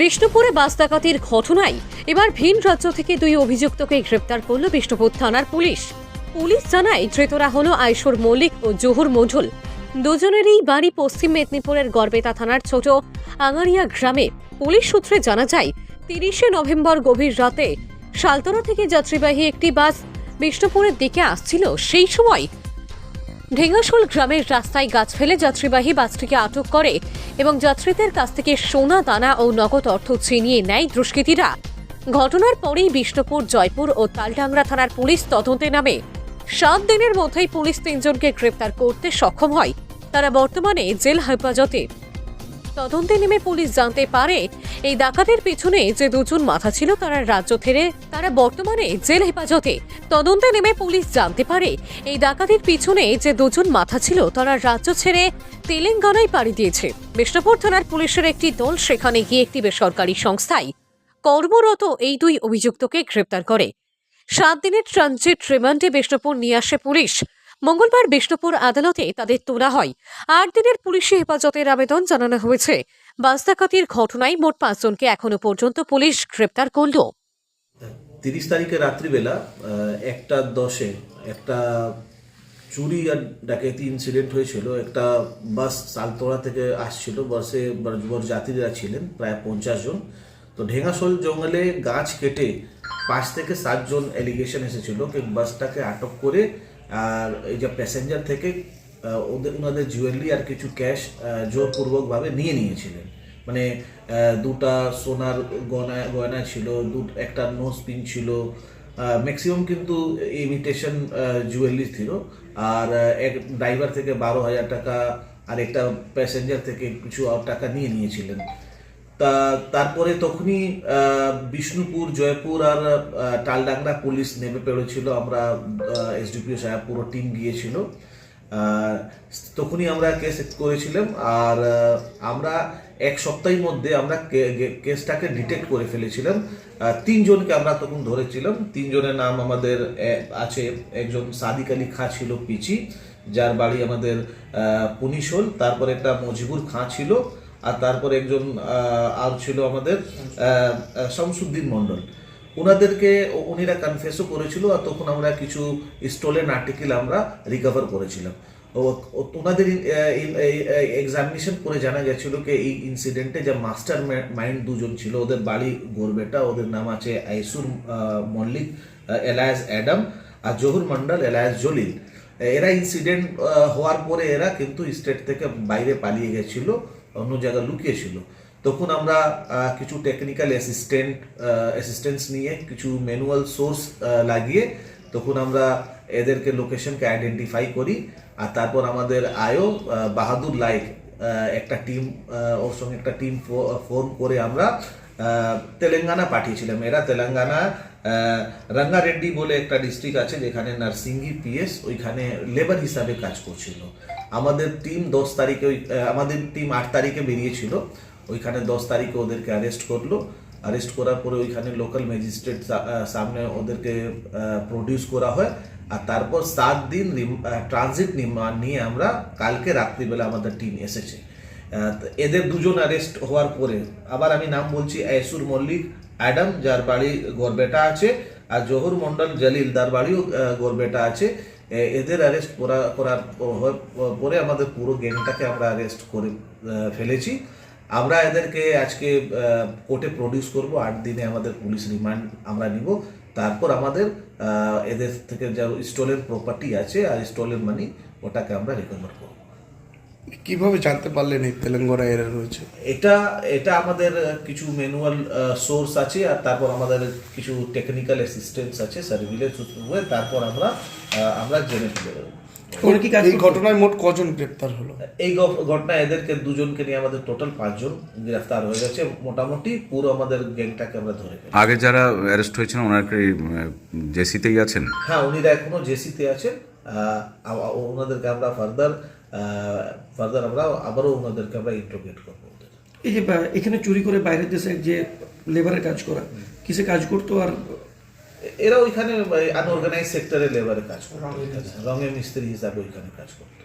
বিষ্ণুপুরে বাস ডাকাতির ঘটনায় এবার ভিন রাজ্য থেকে দুই অভিযুক্তকে গ্রেপ্তার করল বিষ্ণুপুর থানার পুলিশ। পুলিশ জানায়, ধৃতরা হল আয়সর মল্লিক ও জহুর মণ্ডল দুজনেরই বাড়ি পশ্চিম মেদিনীপুরের গড়বেতা থানার ছোট আঙারিয়া গ্রামে। পুলিশ সূত্রে জানা যায়, তিরিশে নভেম্বর গভীর রাতে শালতরা থেকে যাত্রীবাহী একটি বাস বিষ্ণুপুরের দিকে আসছিল। সেই সময় ঢেঙ্গাশোল গ্রামের রাস্তায় গাছ ফেলে যাত্রীবাহী বাসটিকে আটক করে এবং যাত্রীদের কাছ থেকে সোনা, দানা ও নগদ অর্থ ছিনিয়ে নেয় দুষ্কৃতীরা। ঘটনার পরেই বিষ্ণুপুর, জয়পুর ও তালডাংরা থানার পুলিশ তদন্তে নামে। সাত দিনের মধ্যেই পুলিশ তিনজনকে গ্রেপ্তার করতে সক্ষম হয়। তারা বর্তমানে জেল হেফাজতে। তদন্তে নেমে পুলিশ জানতে পারে, এই ডাকাতের পিছনে যে দুজন মাথা ছিল তারা রাজ্য ছেড়ে, তারা বর্তমানে জেল হেফাজতে। তদন্তে নেমে পুলিশ জানতে পারে, এই ডাকাতির পিছনে যে দুজন মাথা ছিল তারা রাজ্য ছেড়ে তেলেঙ্গানায় পাড়ি দিয়েছে। বিষ্ণুপুর থানার পুলিশের একটি দল সেখানে গিয়ে একটি বেসরকারি সংস্থায় কর্মরত এই দুই অভিযুক্তকে গ্রেপ্তার করে। সাত দিনের ট্রানজিট রিমান্ডে বিষ্ণুপুর নিয়ে আসে পুলিশ। মঙ্গলবার বিষ্ণুপুর আদালতে তাদের তোলা হয়। আট দিনের পুলিশি হেফাজতের আবেদন জানানো হয়েছে। বাস ডাকাতির ঘটনায় মোট পাঁচজনকে এখনও পর্যন্ত পুলিশ গ্রেপ্তার করল। তিরিশ তারিখে রাত্রিবেলা একটা দশে একটা চুরি আর ডাকাতি ইনসিডেন্ট হয়েছিল। একটা বাস সালতোড়া থেকে আসছিল। বাসে যাত্রীরা ছিলেন, প্রায় পঞ্চাশ জন। তো ঢেঙ্গাশোল জঙ্গলে গাছ কেটে পাঁচ থেকে সাতজন অ্যালিগেশন এসেছিল। বাসটাকে আটক করে আর এই যে প্যাসেঞ্জার থেকে ওদের, ওনাদের জুয়েলারি আর কিছু ক্যাশ জোরপূর্বকভাবে নিয়ে নিয়েছিলেন। মানে দুটা সোনার গয়না গয়না ছিল দু একটা নোজ পিন ছিল ম্যাক্সিমাম কিন্তু ইমিটেশন জুয়েলারি ছিল। আর এক ড্রাইভার থেকে বারো হাজার টাকা আর একটা প্যাসেঞ্জার থেকে কিছু টাকা নিয়ে নিয়েছিলেন। তা তারপরে তখনই বিষ্ণুপুর, জয়পুর আর টালডাংরা পুলিশ নেমে পড়েছিল। আমরা এসডিপিও সাহেব পুরো টিম গিয়েছিল। তখনই আমরা কেস করেছিলাম। আর আমরা এক সপ্তাহের মধ্যে আমরা কেসটাকে ডিটেক্ট করে ফেলেছিলাম। তিনজনকে আমরা তখন ধরেছিলাম। তিনজনের নাম আমাদের আছে। একজন সাদিক আলী খাঁ ছিল পিচি, যার বাড়ি আমাদের পুনিশোল। তারপর একটা মজিবুর খাঁ ছিল। আর তারপর একজন আর ছিল আমাদের শামসুদ্দিন মণ্ডল। ওনাদেরকে উনিরা কনফেসও করেছিল আর তখন আমরা কিছু স্টোলেন আর্টিকেল আমরা রিকভার করেছিলাম। ওনাদের এক্সামিনেশন করে জানা গেছিল যে এই ইনসিডেন্টে যে মাস্টার মাইন্ড দুজন ছিল, ওদের বাড়ি গোরবেটা, ওদের নাম আছে আইসুর মল্লিক এলায়াস অ্যাডাম আর জহুর মন্ডল এলায়াস জলিল। এরা ইনসিডেন্ট হওয়ার পরে এরা কিন্তু স্টেট থেকে বাইরে পালিয়ে গেছিল। অন্য জায়গায় লুকিয়েছিল তখন আমরা কিছু টেকনিক্যাল অ্যাসিস্ট্যান্ট অ্যাসিস্ট্যান্স নিয়ে কিছু ম্যানুয়াল সোর্স লাগিয়ে তখন আমরা এদেরকে লোকেশনকে আইডেন্টিফাই করি। আর তারপর আমাদের আয়ো বাহাদুর লাইক একটা টিম ওর সঙ্গে একটা টিম ফোন করে আমরা তেলেঙ্গানা পাঠিয়েছিলাম। এরা তেলেঙ্গানা রঙ্গারেড্ডি বলে একটা ডিস্ট্রিক্ট আছে যেখানে নার্সিঙ্গি পিএস ওইখানে লেবার হিসাবে কাজ করছিল। আমাদের টিম দশ তারিখে ওই আমাদের টিম আট তারিখে বেরিয়েছিল। ওইখানে দশ তারিখে ওদেরকে অ্যারেস্ট করল। অ্যারেস্ট করার পরে ওইখানে লোকাল ম্যাজিস্ট্রেট সামনে ওদেরকে প্রডিউস করা হয়। আর তারপর সাত দিন ট্রানজিট নিয়ে আমরা কালকে রাত্রিবেলা আমাদের টিম এসেছে। এদের দুজন অ্যারেস্ট হওয়ার পরে আবার আমি নাম বলছি আইসুর মল্লিক অ্যাডাম যার বাড়ি গড়বেটা আছে আর জহুর মন্ডল জলিল তার বাড়িও আহ, গড়বেটা আছে। এদের অ্যারেস্ট করা করার পরে আমাদের পুরো গ্যাংটাকে আমরা অ্যারেস্ট করে ফেলেছি। আমরা এদেরকে আজকে কোর্টে প্রডিউস করব আট দিনে আমাদের পুলিশ রিমান্ড আমরা নিব। তারপর আমাদের এদের থেকে যা স্টোলের প্রপার্টি আছে আর স্টোলের মানি ওটাকে আমরা রিকভার করব। কীভাবে জানতে পারলেন এই তেলেঙ্গানা এরা রয়েছে? এটা এটা আমাদের কিছু ম্যানুয়াল সোর্স আছে আর তারপর আমাদের কিছু টেকনিক্যাল অ্যাসিস্ট্যান্স আছে সার্ভিলেন্স হয়ে তারপর আমরা আমরা জেনে ফেলে এই ঘটনায় মোট কজন গ্রেপ্তার হলো? এই ঘ- ঘটনা এদেরকে দুজনকে নিয়ে আমাদের টোটাল পাঁচজন গ্রেফতার হয়ে গেছে মোটামুটি পুরো আমাদের গ্যাংটাকে আমরা ধরে আগে যারা অ্যারেস্ট হয়েছিলেন ওনার কি জেসিতেই আছেন? হ্যাঁ উনিরা এখনও জেসিতে আছেন। ওনাদেরকে আমরা ফার্দার ফার্দার আমরা আবারও ওনাদেরকে আমরা ইন্ট্রোগেট করব এই যে এখানে চুরি করে বাইরের দেশে যে লেবারের কাজ করা কিসে কাজ করতো আর? এরা ওইখানে আনঅর্গানাইজ সেক্টরে লেবারে কাজ করতো। রঙের মিস্ত্রি হিসাবে ওইখানে কাজ করতো।